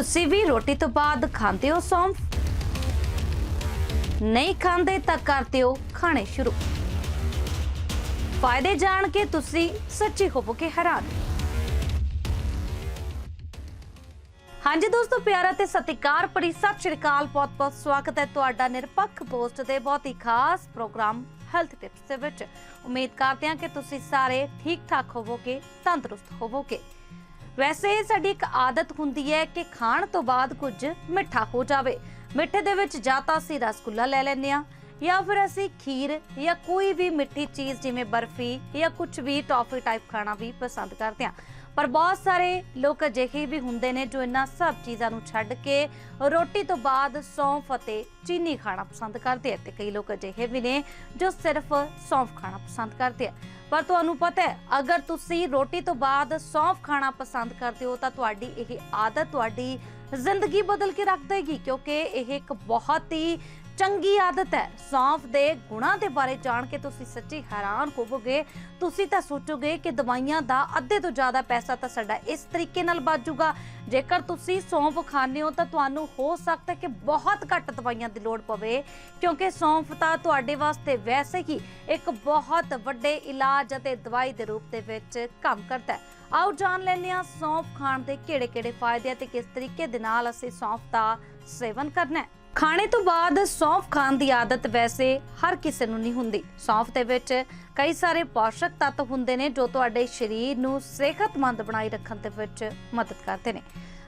ਤੁਸੀਂ ਵੀ ਰੋਟੀ ਤੋਂ ਬਾਅਦ ਖਾਂਦੇ ਹੋ ਸੌਂਫ? ਨਹੀਂ ਖਾਂਦੇ ਤਾਂ ਕਰਦੇ ਹੋ ਖਾਣੇ ਸ਼ੁਰੂ। ਫਾਇਦੇ ਜਾਣ ਕੇ ਤੁਸੀਂ ਸੱਚੀ ਹੋਵੋਗੇ ਹੈਰਾਨ। ਹਾਂਜੀ ਦੋਸਤੋ, ਪਿਆਰਾ ਤੇ ਸਤਿਕਾਰ ਭਰੀ ਸਤਿ ਸ਼੍ਰੀ ਅਕਾਲ ਬਹੁਤ-ਬਹੁਤ ਸਵਾਗਤ ਹੈ ਤੁਹਾਡਾ ਨਿਰਪੱਖ ਪੋਸਟ ਦੇ ਬਹੁਤ ਹੀ ਖਾਸ ਪ੍ਰੋਗਰਾਮ ਹੈਲਥ ਟਿਪਸ ਦੇ ਵਿੱਚ। ਉਮੀਦ ਕਰਦੇ ਹਾਂ ਕਿ ਤੁਸੀਂ ਸਾਰੇ ਠੀਕ-ਠਾਕ ਹੋਵੋਗੇ, ਤੰਦਰੁਸਤ ਹੋਵੋਗੇ। ਵੈਸੇ ਸਾਡੀ ਇੱਕ ਆਦਤ ਹੁੰਦੀ ਹੈ ਕਿ ਖਾਣ ਤੋਂ ਬਾਅਦ ਕੁਝ ਮਿੱਠਾ ਹੋ ਜਾਵੇ। ਮਿੱਠੇ ਦੇ ਵਿੱਚ ਜਾਂ ਤਾਂ ਅਸੀਂ ਰਸਗੁੱਲਾ ਲੈ ਲੈਂਦੇ ਆ ਜਾਂ ਫਿਰ ਅਸੀਂ ਖੀਰ ਜਾਂ ਕੋਈ ਵੀ ਮਿੱਠੀ ਚੀਜ਼ ਜਿਵੇਂ ਬਰਫੀ ਜਾਂ ਕੁਝ ਵੀ ਟੌਫੀ ਟਾਈਪ ਖਾਣਾ ਵੀ ਪਸੰਦ ਕਰਦੇ ਆ ਪਰ ਬਹੁਤ ਸਾਰੇ ਲੋਕ ਅਜਿਹੇ ਵੀ ਹੁੰਦੇ ਨੇ ਜੋ ਇਹਨਾਂ ਸਭ ਚੀਜ਼ਾਂ ਨੂੰ ਛੱਡ ਕੇ ਰੋਟੀ ਤੋਂ ਬਾਅਦ ਸੌਂਫ ਅਤੇ ਚੀਨੀ ਖਾਣਾ ਪਸੰਦ ਕਰਦੇ ਆ ਤੇ ਕਈ ਲੋਕ ਅਜਿਹੇ ਵੀ ਨੇ ਜੋ ਸਿਰਫ ਸੌਂਫ ਖਾਣਾ ਪਸੰਦ ਕਰਦੇ ਆ। ਪਰ ਤੁਹਾਨੂੰ ਪਤਾ ਹੈ, ਅਗਰ ਤੁਸੀਂ ਰੋਟੀ ਤੋਂ ਬਾਅਦ ਸੌਂਫ ਖਾਣਾ ਪਸੰਦ ਕਰਦੇ ਹੋ ਤਾਂ ਤੁਹਾਡੀ ਇਹ ਆਦਤ ਤੁਹਾਡੀ ਜ਼ਿੰਦਗੀ ਬਦਲ ਕੇ ਰੱਖ ਦੇਗੀ ਕਿਉਂਕਿ ਇਹ ਇੱਕ ਬਹੁਤ ਹੀ ਚੰਗੀ ਆਦਤ ਹੈ। ਸੌਂਫ ਦੇ ਗੁਣਾਂ ਦੇ ਬਾਰੇ ਜਾਣ ਕੇ ਤੁਸੀਂ ਸੱਚੀ ਹੈਰਾਨ ਹੋਵੋਗੇ। ਤੁਸੀਂ ਤਾਂ ਸੋਚੋਗੇ ਕਿ ਦਵਾਈਆਂ ਦਾ ਅੱਧੇ ਤੋਂ ਜ਼ਿਆਦਾ ਪੈਸਾ ਤਾਂ ਸਾਡਾ ਇਸ ਤਰੀਕੇ ਨਾਲ ਬਚੂਗਾ ਜੇਕਰ ਤੁਸੀਂ ਸੌਂਫ ਖਾਂਦੇ ਹੋ ਤਾਂ ਤੁਹਾਨੂੰ ਹੋ ਸਕਦਾ ਕਿ ਬਹੁਤ ਘੱਟ ਦਵਾਈਆਂ ਦੀ ਲੋੜ ਪਵੇ। ਕਿਉਂਕਿ ਸੌਂਫ ਤਾਂ ਤੁਹਾਡੇ ਵਾਸਤੇ ਵੈਸੇ ਹੀ ਇੱਕ ਬਹੁਤ ਵੱਡੇ ਇਲਾਜ ਅਤੇ ਦਵਾਈ ਦੇ ਰੂਪ ਦੇ ਵਿੱਚ ਕੰਮ ਕਰਦਾ ਹੈ। ਆਓ ਜਾਣ ਲੈਂਦੇ ਹਾਂ ਸੌਂਫ ਖਾਣ ਦੇ ਕਿਹੜੇ-ਕਿਹੜੇ ਫਾਇਦੇ ਅਤੇ ਕਿਸ ਤਰੀਕੇ ਦੇ ਨਾਲ ਅਸੀਂ ਸੌਂਫ ਦਾ ਸੇਵਨ ਕਰਨਾ ਹੈ। ਖਾਣੇ ਤੋਂ ਬਾਅਦ ਸੌਂਫ ਖਾਣ ਦੀ ਆਦਤ ਵੈਸੇ ਹਰ ਕਿਸੇ ਨੂੰ ਨਹੀਂ ਹੁੰਦੀ। ਸੌਂਫ ਦੇ ਵਿੱਚ ਕਈ ਸਾਰੇ ਪੋਸ਼ਕ ਤੱਤ ਹੁੰਦੇ ਨੇ ਜੋ ਤੁਹਾਡੇ ਸਰੀਰ ਨੂੰ ਸਿਹਤਮੰਦ ਬਣਾਈ ਰੱਖਣ ਦੇ ਵਿੱਚ ਮਦਦ ਕਰਦੇ ਨੇ।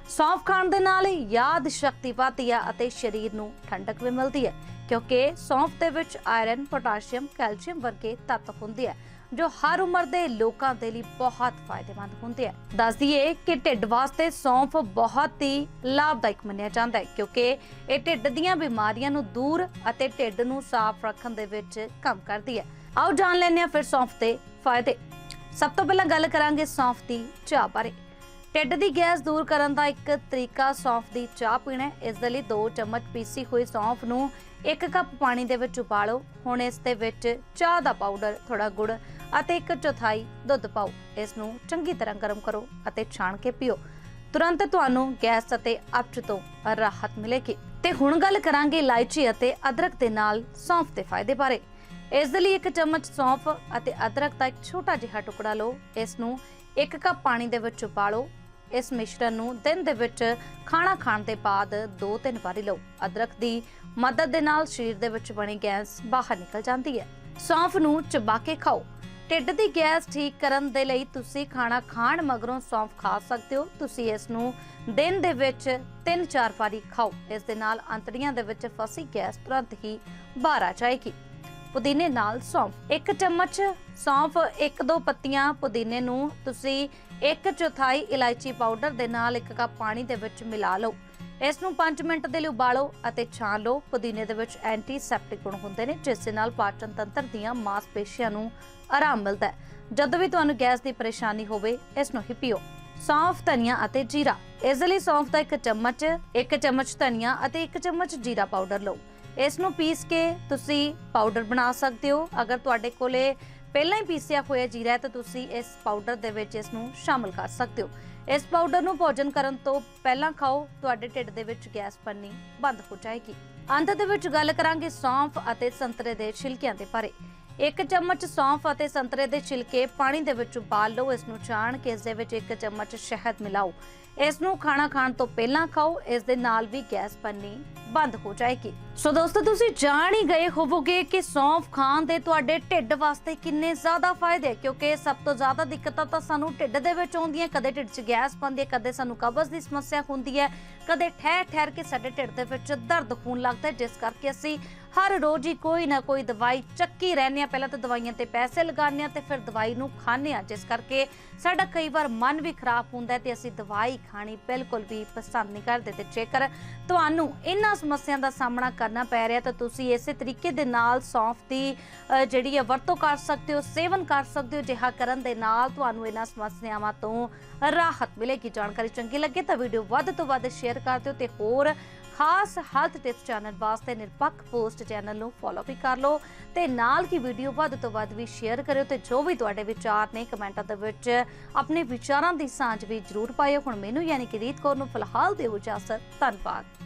ਸੌਂਫ ਖਾਣ ਦੇ ਨਾਲ ਯਾਦ ਸ਼ਕਤੀ ਵਧਦੀ ਹੈ ਅਤੇ ਸਰੀਰ ਨੂੰ ਠੰਡਕ ਵੀ ਮਿਲਦੀ ਹੈ। ਕਿਉਂਕਿ ਸੌਂਫ ਦੇ ਵਿੱਚ ਆਇਰਨ, ਪੋਟਾਸ਼ੀਅਮ, ਕੈਲਸ਼ੀਅਮ ਵਰਗੇ ਤੱਤ ਹੁੰਦੇ ਆ ਜੋ ਹਰ ਉਮਰ ਦੇ ਲੋਕਾਂ ਦੇ ਲਈ ਬਹੁਤ ਫਾਇਦੇਮੰਦ ਹੁੰਦੇ ਆ। ਦੱਸ ਦਈਏ ਕਿ ਢਿੱਡ ਵਾਸਤੇ ਸੌਂਫ ਬਹੁਤ ਹੀ ਲਾਭਦਾਇਕ ਮੰਨਿਆ ਜਾਂਦਾ ਹੈ ਕਿਉਂਕਿ ਇਹ ਢਿੱਡ ਦੀਆਂ ਬਿਮਾਰੀਆਂ ਨੂੰ ਦੂਰ ਅਤੇ ਢਿੱਡ ਨੂੰ ਸਾਫ਼ ਰੱਖਣ ਦੇ ਵਿੱਚ ਕੰਮ ਕਰਦੀ ਹੈ। ਆਓ ਜਾਣ ਲੈਂਦੇ ਹਾਂ ਫਿਰ ਸੌਂਫ ਦੇ ਫਾਇਦੇ। ਸਭ ਤੋਂ ਪਹਿਲਾਂ ਗੱਲ ਕਰਾਂਗੇ ਸੌਂਫ ਦੀ ਚਾਹ ਬਾਰੇ। ਢਿੱਡ ਦੀ ਗੈਸ ਦੂਰ ਕਰਨ ਦਾ ਇੱਕ ਤਰੀਕਾ ਸੌਂਫ ਦੀ ਚਾਹ ਪੀਣਾ ਹੈ। ਇਸ ਦੇ ਲਈ 2 ਚਮਚ ਪੀਸੀ ਹੋਈ ਸੌਂਫ ਨੂੰ 1 ਕੱਪ ਪਾਣੀ ਦੇ ਵਿੱਚ ਉਬਾਲੋ। ਹੁਣ ਇਸ ਦੇ ਵਿੱਚ ਚਾਹ ਦਾ ਪਾਊਡਰ ਥੋੜਾ ਗੁੜ ਅਤੇ 1 ਚੌਥਾਈ ਦੁੱਧ ਪਾਓ। ਇਸ ਨੂੰ ਚੰਗੀ ਤਰ੍ਹਾਂ ਗਰਮ ਕਰੋ ਅਤੇ ਛਾਣ ਕੇ ਪੀਓ। ਤੁਰੰਤ ਤੁਹਾਨੂੰ ਗੈਸ ਅਤੇ ਅਪਚ ਤੋਂ ਰਾਹਤ ਮਿਲੇਗੀ। ਤੇ ਹੁਣ ਗੱਲ ਕਰਾਂਗੇ ਇਲਾਇਚੀ ਅਤੇ ਅਦਰਕ ਦੇ ਨਾਲ ਸੌਂਫ ਦੇ ਫਾਇਦੇ ਬਾਰੇ। ਇਸ ਦੇ ਲਈ 1 ਚਮਚ ਸੌਂਫ ਅਤੇ ਅਦਰਕ ਦਾ ਇੱਕ ਛੋਟਾ ਜਿਹਾ ਟੁਕੜਾ ਲਓ। ਇਸ ਨੂੰ 1 ਕੱਪ ਪਾਣੀ ਦੇ ਵਿੱਚ ਉਬਾਲੋ। ਇਸ ਮਿਸ਼ਰਣ ਨੂੰ ਦਿਨ ਦੇ ਵਿੱਚ ਖਾਣਾ ਖਾਣ ਦੇ ਬਾਅਦ 2-3 ਵਾਰੀ ਲਓ। ਅਦਰਕ ਦੀ ਮਦਦ ਦੇ ਨਾਲ ਸਰੀਰ ਦੇ ਵਿੱਚ ਬਣੀ ਗੈਸ ਬਾਹਰ ਨਿਕਲ ਜਾਂਦੀ ਹੈ। ਸੌਂਫ ਨੂੰ ਚਬਾ ਕੇ ਖਾਓ। ਢਿੱਡ ਦੀ ਗੈਸ ਠੀਕ ਕਰਨ ਦੇ ਲਈ ਤੁਸੀਂ ਖਾਣਾ ਖਾਣ ਮਗਰੋਂ ਸੌਂਫ ਖਾ ਸਕਦੇ ਹੋ। ਤੁਸੀਂ ਇਸ ਨੂੰ ਦਿਨ ਦੇ ਵਿੱਚ 3-4 ਵਾਰੀ ਖਾਓ। ਇਸ ਦੇ ਨਾਲ ਅੰਤੜੀਆਂ ਦੇ ਵਿੱਚ ਫਸੀ ਗੈਸ ਤੁਰੰਤ ਹੀ ਬਾਹਰ ਆ ਜਾਏਗੀ। ਪੁਦੀਨੇ ਨਾਲ ਸੌਂਫ। ਇੱਕ ਚਮਚ ਸੌਂਫ, ਇੱਕ ਦੋ ਪੱਤੀਆਂ ਪੁਦੀਨੇ ਨੂੰ ਤੁਸੀਂ ਇੱਕ ਚੌਥਾਈ ਇਲਾਇਚੀ ਪਾਊਡਰ ਦੇ ਨਾਲ ਇੱਕ ਕੱਪ ਪਾਣੀ ਦੇ ਵਿੱਚ ਮਿਲਾ ਲਓ। ਇਸ ਨੂੰ 5 ਮਿੰਟ ਦੇ ਲਈ ਉਬਾਲੋ ਅਤੇ ਛਾਣ ਲਓ। ਪੁਦੀਨੇ ਦੇ ਵਿੱਚ ਐਂਟੀਸੈਪਟਿਕ ਗੁਣ ਹੁੰਦੇ ਨੇ, ਜਿਸ ਦੇ ਨਾਲ ਪਾਚਨ ਤੰਤਰ ਦੀਆਂ ਮਾਸਪੇਸ਼ੀਆਂ ਨੂੰ ਆਰਾਮ ਮਿਲਦਾ ਹੈ। ਜਦੋਂ ਵੀ ਤੁਹਾਨੂੰ ਗੈਸ ਦੀ ਪਰੇਸ਼ਾਨੀ ਹੋਵੇ, ਇਸ ਨੂੰ ਹੀ ਪੀਓ। ਸੌਂਫ, ਧਨੀਆ ਅਤੇ ਜੀਰਾ। ਇਸ ਲਈ ਸੌਂਫ ਦਾ ਇੱਕ ਚਮਚ ਇੱਕ ਚਮਚ ਧਨੀਆ ਅਤੇ ਇੱਕ ਚਮਚ ਜੀਰਾ ਪਾਊਡਰ ਲਓ। ਇਸ ਨੂੰ ਪੀਸ ਕੇ ਤੁਸੀਂ ਪਾਊਡਰ ਬਣਾ ਸਕਦੇ ਹੋ। ਅਗਰ ਤੁਹਾਡੇ ਕੋਲੇ ਪਹਿਲਾਂ ਹੀ ਪੀਸਿਆ ਹੋਇਆ ਜੀਰਾ ਹੈ ਤਾਂ ਤੁਸੀਂ ਇਸ ਪਾਊਡਰ ਦੇ ਵਿੱਚ ਇਸ ਨੂੰ ਸ਼ਾਮਲ ਕਰ ਸਕਦੇ ਹੋ। ਇਸ ਪਾਊਡਰ ਨੂੰ ਭੋਜਨ ਕਰਨ ਤੋਂ ਪਹਿਲਾਂ ਖਾਓ। ਤੁਹਾਡੇ ਢਿੱਡ ਦੇ ਵਿੱਚ ਗੈਸ ਬਣਨੀ ਬੰਦ ਹੋ ਜਾਏਗੀ। ਅੰਤ ਦੇ ਵਿੱਚ ਗੱਲ ਕਰਾਂਗੇ ਸੌਂਫ ਅਤੇ ਸੰਤਰੇ ਦੇ ਛਿਲਕਿਆਂ ਦੇ ਬਾਰੇ। ਇੱਕ ਚਮਚ ਸੌਂਫ ਅਤੇ ਸੰਤਰੇ ਦੇ ਛਿਲਕੇ ਪਾਣੀ ਦੇ ਵਿੱਚ ਉਬਾਲ ਲਓ। ਇਸ ਨੂੰ ਛਾਣ ਕੇ ਇਸ ਦੇ ਵਿੱਚ ਇੱਕ ਚਮਚ ਸ਼ਹਿਦ ਮਿਲਾਓ। ਇਸ ਨੂੰ ਖਾਣਾ ਖਾਣ ਤੋਂ ਪਹਿਲਾਂ ਖਾਓ। ਇਸ ਦੇ ਨਾਲ ਵੀ ਗੈਸ ਬਣਨੀ ਬੰਦ ਹੋ ਜਾਏਗੀ। ਸੋ ਦੋਸਤੋ, ਤੁਸੀਂ ਜਾਣ ਹੀ ਗਏ ਹੋਵੋਗੇ ਕਿ ਸੌਂਫ ਖਾਣ ਦੇ ਤੁਹਾਡੇ ਢਿੱਡ ਵਾਸਤੇ ਕਿੰਨੇ ਜ਼ਿਆਦਾ ਫਾਇਦੇ ਕਿਉਂਕਿ ਸਭ ਤੋਂ ਜ਼ਿਆਦਾ ਦਿੱਕਤਾਂ ਤਾਂ ਸਾਨੂੰ ਢਿੱਡ ਦੇ ਵਿੱਚ ਆਉਂਦੀਆਂ, ਕਦੇ ਢਿੱਡ 'ਚ ਗੈਸ ਬਣਦੀ ਹੈ, ਕਦੇ ਸਾਨੂੰ ਕਬਜ਼ ਦੀ ਸਮੱਸਿਆ ਹੁੰਦੀ ਹੈ, ਕਦੇ ਠਹਿਰ ਠਹਿਰ ਕੇ ਸਾਡੇ ਢਿੱਡ ਦੇ ਵਿੱਚ ਦਰਦ ਹੋਣ ਲੱਗਦਾ ਹੈ, ਜਿਸ ਕਰਕੇ ਅਸੀਂ ਹਰ ਰੋਜ਼ ਹੀ ਕੋਈ ਨਾ ਕੋਈ ਦਵਾਈ ਚੱਕੀ ਰਹਿੰਦੇ ਆ ਪਹਿਲਾਂ ਤਾਂ ਦਵਾਈਆਂ ਤੇ ਪੈਸੇ ਲਗਾਉਂਦੇ ਆ ਤੇ ਫਿਰ ਦਵਾਈ ਨੂੰ ਖਾਂਦੇ ਆ ਜਿਸ ਕਰਕੇ ਸਾਡਾ ਕਈ ਵਾਰ ਮਨ ਵੀ ਖਰਾਬ ਹੁੰਦਾ ਤੇ ਅਸੀਂ ਦਵਾਈ ਖਾਣੀ ਬਿਲਕੁਲ ਵੀ ਪਸੰਦ ਨਹੀਂ ਕਰਦੇ। ਤੇ ਜੇਕਰ ਤੁਹਾਨੂੰ ਇਹਨਾਂ ਸਮੱਸਿਆਵਾਂ ਦਾ ਸਾਹਮਣਾ ਕਰਨਾ ਪੈ ਰਿਹਾ, ਤਾਂ ਤੁਸੀਂ ਇਸੇ ਤਰੀਕੇ ਦੇ ਨਾਲ ਸੌਂਫ ਦੀ ਜਿਹੜੀ ਹੈ ਵਰਤੋਂ ਕਰ ਸਕਦੇ ਹੋ, ਸੇਵਨ ਕਰ ਸਕਦੇ ਹੋ, ਜਿਹਾ ਕਰਨ ਦੇ ਨਾਲ ਤੁਹਾਨੂੰ ਇਹਨਾਂ ਸਮੱਸਿਆਵਾਂ ਤੋਂ ਰਾਹਤ ਮਿਲੇਗੀ। ਜਾਣਕਾਰੀ ਚੰਗੀ ਲੱਗੇ ਤਾਂ ਵੀਡੀਓ ਵੱਧ ਤੋਂ ਵੱਧ ਸ਼ੇਅਰ ਕਰ ਦਿਓ ਤੇ ਹੋਰ ਖਾਸ ਹੈਲਥ ਟਿਪਸ ਚੈਨਲ ਵਾਸਤੇ ਨਿਰਪੱਖ ਪੋਸਟ ਚੈਨਲ ਨੂੰ ਫੋਲੋ ਵੀ ਕਰ ਲਓ ਤੇ ਨਾਲ ਕੀ ਵੀਡੀਓ ਵੱਧ ਤੋਂ ਵੱਧ ਵੀ ਸ਼ੇਅਰ ਕਰਿਓ ਤੇ ਜੋ ਵੀ ਤੁਹਾਡੇ ਵਿਚਾਰ ਨੇ ਕਮੈਂਟਾਂ ਦੇ ਵਿੱਚ ਆਪਣੇ ਵਿਚਾਰਾਂ ਦੀ ਸਾਂਝ ਵੀ ਜ਼ਰੂਰ ਪਾਇਓ। ਹੁਣ ਮੈਨੂੰ ਯਾਨੀ ਕਿ ਰੀਤ ਕੌਰ ਨੂੰ ਫਿਲਹਾਲ ਦਿਓ ਇਜਾਜ਼ਤ। ਧੰਨਵਾਦ।